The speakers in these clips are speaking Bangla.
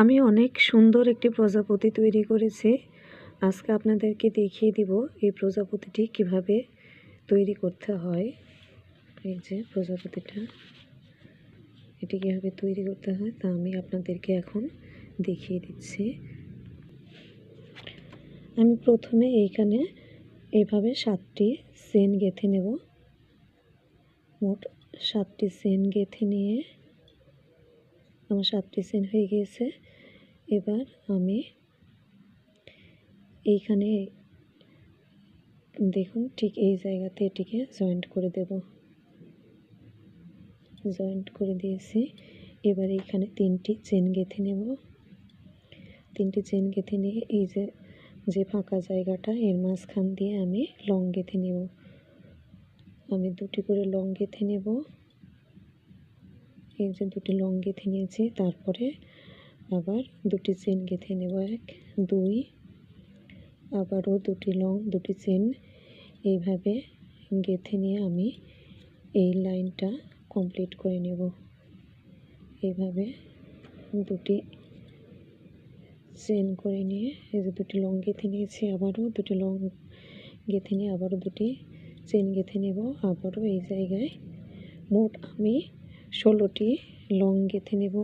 আমি অনেক সুন্দর একটি প্রজাপতি তৈরি করেছি। আজকে আপনাদেরকে দেখিয়ে দিব এই প্রজাপতিটি কীভাবে তৈরি করতে হয়। এই যে প্রজাপতিটা, এটি কীভাবে তৈরি করতে হয় তা আমি আপনাদেরকে এখন দেখিয়ে দিচ্ছি। আমি প্রথমে এইখানে এইভাবে সাতটি চেন গেঁথে নেব। মোট সাতটি চেন গেঁথে নিয়ে আমার সাতটি চেন হয়ে গিয়েছে। এবার আমি এইখানে দেখুন ঠিক এই জায়গাতে এটিকে জয়েন্ট করে দেব। জয়েন্ট করে দিয়েছি। এবার এইখানে তিনটি চেন গেঁথে নেব। তিনটি চেন গেঁথে নিয়ে এই যে যে ফাঁকা জায়গাটা, এর মাঝখান দিয়ে আমি লং গেঁথে নেব। আমি দুটি করে লং গেঁথে নেব। এই যে দুটি লং গেঁথে নিয়েছি, তারপরে আবার দুটি চেন গেঁথে নেব, এক, দুই, আবারও দুটি লং, দুটি চেন। এইভাবে গেঁথে নিয়ে আমি এই লাইনটা কমপ্লিট করে নেব। এইভাবে দুটি চেন করে নিয়ে, এই যে দুটি লং গেঁথে নিয়েছি, আবারও দুটি লং গেঁথে নিয়ে, আবারও দুটি চেন গেঁথে নেব, আবারও এই জায়গায়। মোট আমি ষোলোটি লং গেঁথে নেব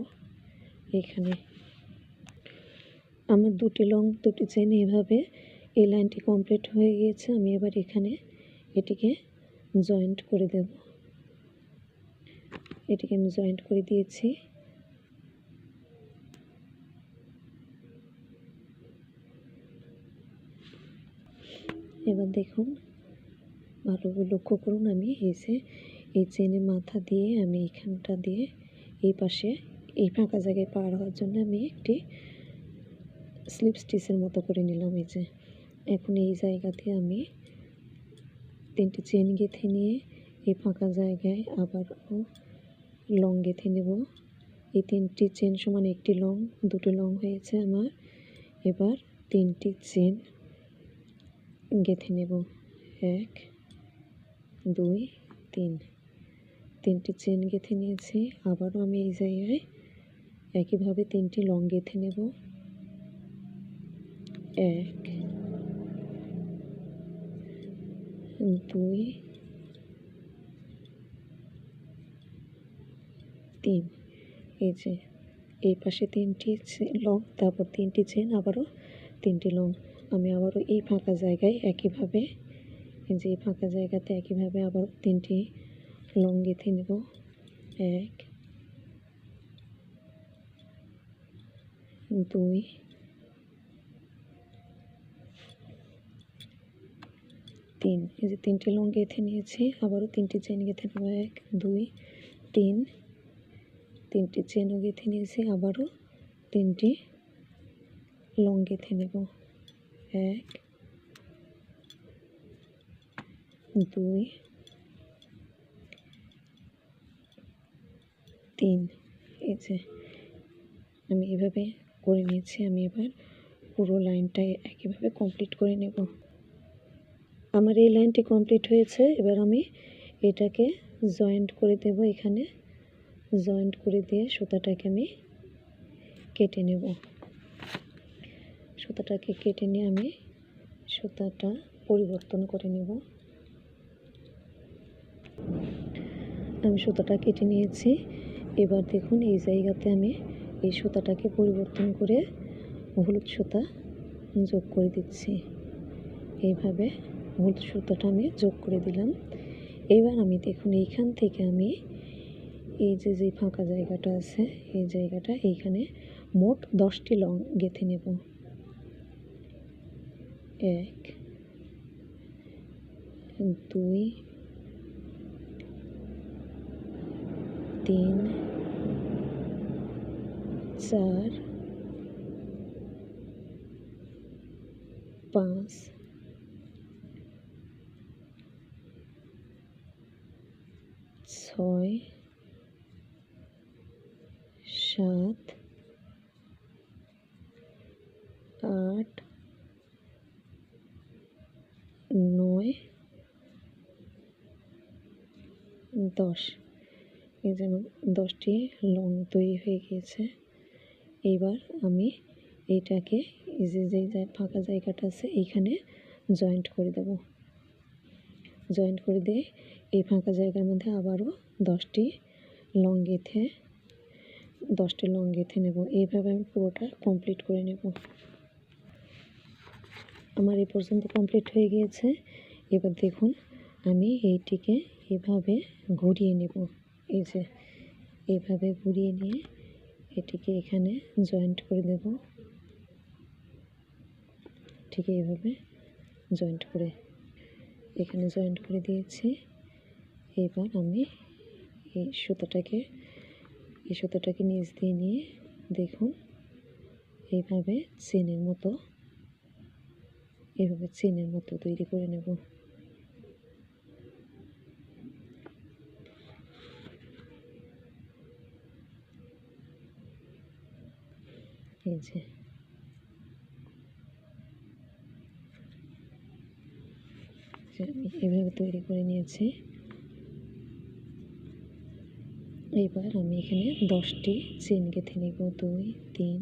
এখানে। আমার দুটি লং, দুটি চেন এভাবে এই লাইনটি কমপ্লিট হয়ে গিয়েছে, আমি এবার এখানে এটিকে জয়েন্ট করে দেব। এটিকে আমি জয়েন্ট করে দিয়েছি। এবার দেখুন ভালো লক্ষ্য করুন আমি যে এই চেনের মাথা দিয়ে আমি এইখানটা দিয়ে এই পাশে, এই ফাঁকা জায়গায় পার হওয়ার জন্য আমি একটি স্লিপ স্টিচের মতো করে নিলাম এই যে। এখন এই জায়গাতে আমি তিনটি চেন গেঁথে নিয়ে এই ফাঁকা জায়গায় আবার লং গেঁথে নেব। এই তিনটি চেন সমান একটি লং দুটো লং হয়েছে আমার। এবার তিনটি চেন গেঁথে নেব। এক, দুই, তিন। তিনটি চেন গেঁথে নিয়েছি। আবারও আমি এই জায়গায় একইভাবে তিনটি লং গেঁথে নেব। এক, দুই, তিন। এই যে, এই পাশে তিনটি লং, তারপর তিনটি চেন, আবারও তিনটি লং। আমি আবারও এই ফাঁকা জায়গায় একইভাবে যে এই ফাঁকা জায়গাতে একইভাবে আবার তিনটি লং গেঁথে নেব এক, দুই, তিন। এই যে তিনটি লং গেঁথে নিয়েছি, আবারও তিনটি চেন গেঁথে নেব, এক, দুই, তিন। তিনটি চেনও গেঁথে নিয়েছি, আবারও তিনটি লং গেঁথে নেব, এক, দুই তিন। এই যে, আমি এভাবে করে নিয়েছি, আমি এবার পুরো লাইনটাই একইভাবে কমপ্লিট করে নেব। আমার এই লাইনটি কমপ্লিট হয়েছে, এবার আমি এটাকে জয়েন্ট করে দেব এখানে। জয়েন্ট করে দিয়ে সুতাটাকে আমি কেটে নেব। সুতাটাকে কেটে নিয়ে আমি সুতাটা পরিবর্তন করে নেব। আমি সুতাটা কেটে নিয়েছি। এবার দেখুন এই জায়গাতে আমি এই সুতাটাকে পরিবর্তন করে হলুদ সুতা যোগ করে দিচ্ছি। এইভাবে হলুদ সুতাটা আমি যোগ করে দিলাম। এবার আমি দেখুন এইখান থেকে আমি এই যে যে ফাঁকা জায়গাটা আছে, এই জায়গাটা এইখানে মোট দশটি লং গেঁথে নেব। এক, দুই, তিন চার পাঁচ ছয় সাত আট নয় দশ। এই যেন দশটি লং তৈরি হয়ে গিয়েছে। এইবার আমি এইটাকে এই যে যে জায়- ফাঁকা জায়গাটা আছে, এইখানে জয়েন্ট করে দেব। জয়েন্ট করে দিয়ে এই ফাঁকা জায়গার মধ্যে আবারও দশটি লং গেঁথে দশটি লং গেঁথে নেব। এইভাবে আমি পুরোটা কমপ্লিট করে নেব। আমার এই পর্যন্ত কমপ্লিট হয়ে গিয়েছে। এবার দেখুন, আমি এইটিকে এভাবে ঘুরিয়ে নেব। এই যে, এভাবে ঘুরিয়ে নিয়ে এটিকে এখানে জয়েন্ট করে দেব। ঠিক এইভাবে জয়েন্ট করে এখানে জয়েন্ট করে দিয়েছি। এবার আমি এই সুতোটাকে এই সুতোটাকে নিচ দিয়ে নিয়ে দেখুন, এইভাবে চেনের মতো এভাবে চেনের মতো তৈরি করে নেব। এই যে আমি এভাবে তৈরি করে নিয়েছি। এইবার আমি এখানে দশটি চেন গেঁথে নেব। দুই, তিন,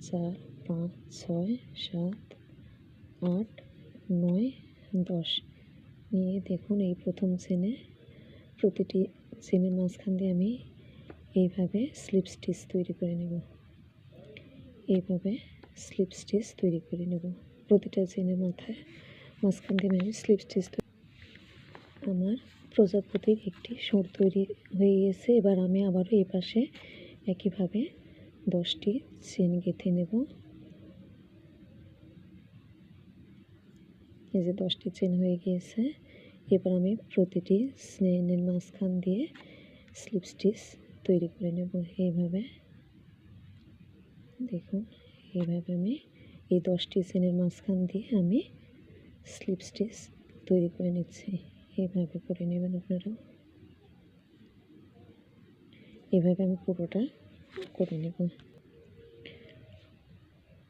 চার, পাঁচ, ছয়, সাত, আট, নয়, দশ। নিয়ে দেখুন এই প্রথম চেনে প্রতিটি চেনের মাঝখান দিয়ে আমি এইভাবে স্লিপ স্টিচ তৈরি করে নেব। এইভাবে স্লিপ স্টিচ তৈরি করে নেব। প্রতিটা চেনের মাথায় মাঝখান দিয়ে আমি স্লিপ স্টিচ আমার প্রজাপতির একটি সুর তৈরি হয়ে গেছে। এবার আমি আবারও এই পাশে একইভাবে দশটি চেন গেঁথে নেব। এই যে দশটি চেন হয়ে গিয়েছে। এবার আমি প্রতিটি চেনের মাঝখান দিয়ে স্লিপ স্টিচ তৈরি করে নেব। এইভাবে দেখুন, এভাবে আমি এই দশটি চেনের মাঝখান দিয়ে আমি স্লিপ স্টিচ তৈরি করে নিচ্ছি। এইভাবে করে নেবেন আপনারা। এভাবে আমি পুরোটা করে নেব।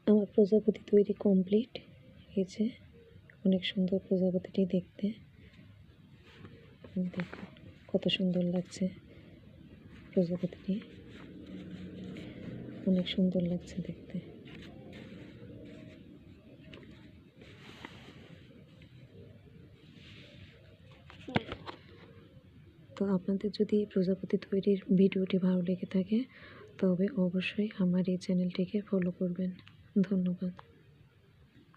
আমার প্রজাপতি তৈরি কমপ্লিট। যে, অনেক সুন্দর প্রজাপতিটি দেখতে। দেখুন, কত সুন্দর লাগছে প্রজাপতিটি। অনেক সুন্দর লাগছে দেখতে। তো আপনাদের যদি প্রজাপতি তৈরির ভিডিওটি ভালো লেগে থাকে, তবে অবশ্যই আমার এই চ্যানেলটিকে ফলো করবেন। ধন্যবাদ।